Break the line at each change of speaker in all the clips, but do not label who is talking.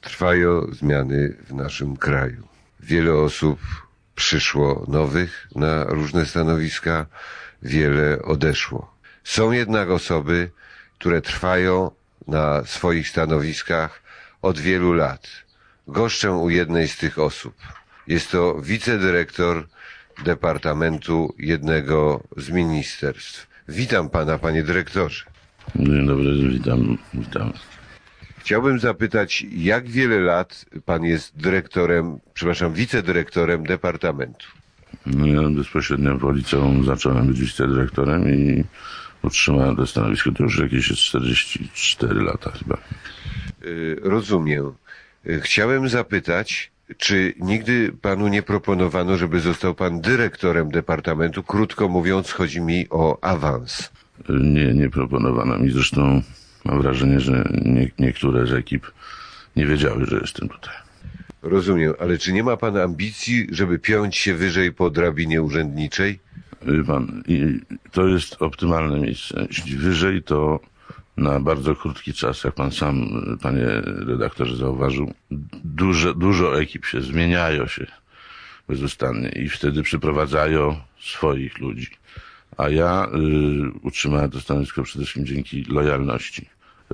Trwają zmiany w naszym kraju. Wiele osób przyszło nowych na różne stanowiska, wiele odeszło. Są jednak osoby, które trwają na swoich stanowiskach od wielu lat. Goszczę u jednej z tych osób. Jest to wicedyrektor departamentu jednego z ministerstw. Witam pana, panie dyrektorze.
Dzień dobry, witam, witam.
Chciałbym zapytać, jak wiele lat pan jest dyrektorem, przepraszam, wicedyrektorem departamentu?
No ja bezpośrednio po liceum zacząłem być wicedyrektorem i utrzymałem to stanowisko. To już jakieś jest 44 lata chyba.
Y, Rozumiem. Y, Chciałem zapytać, czy nigdy panu nie proponowano, żeby został pan dyrektorem departamentu? Krótko mówiąc, chodzi mi o awans.
Nie, nie proponowano mi. Zresztą mam wrażenie, że nie, niektóre z ekip nie wiedziały, że jestem tutaj.
Rozumiem, ale czy nie ma pan ambicji, żeby piąć się wyżej po drabinie urzędniczej?
Wie Pan, i to jest optymalne miejsce. Jeśli wyżej, to na bardzo krótki czas, jak pan sam, panie redaktorze, zauważył, dużo, dużo ekip się zmieniają się bezustannie i wtedy przyprowadzają swoich ludzi. A ja y, utrzymałem to stanowisko przede wszystkim dzięki lojalności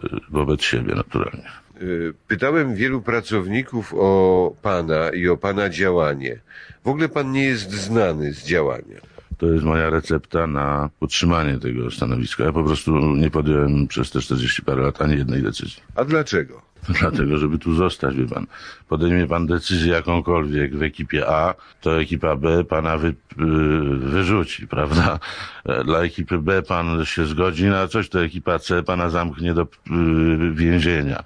y, wobec siebie naturalnie.
Y, Pytałem wielu pracowników o pana i o pana działanie. W ogóle pan nie jest znany z działania.
To jest moja recepta na utrzymanie tego stanowiska. Ja po prostu nie podjąłem przez te 40 parę lat ani jednej decyzji.
A dlaczego?
Dlatego, żeby tu zostać, wie pan. Podejmie pan decyzję jakąkolwiek w ekipie A, to ekipa B pana wy, y, wyrzuci, prawda? Dla ekipy B pan się zgodzi na coś, to ekipa C pana zamknie do y, więzienia.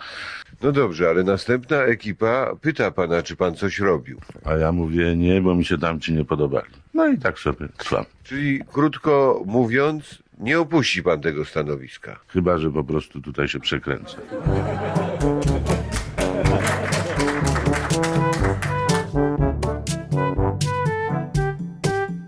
No dobrze, ale następna ekipa pyta pana, czy pan coś robił.
A ja mówię nie, bo mi się tamci nie podobali. No i tak sobie trwam.
Czyli krótko mówiąc, nie opuści pan tego stanowiska.
Chyba, że po prostu tutaj się przekręcę. Thank you.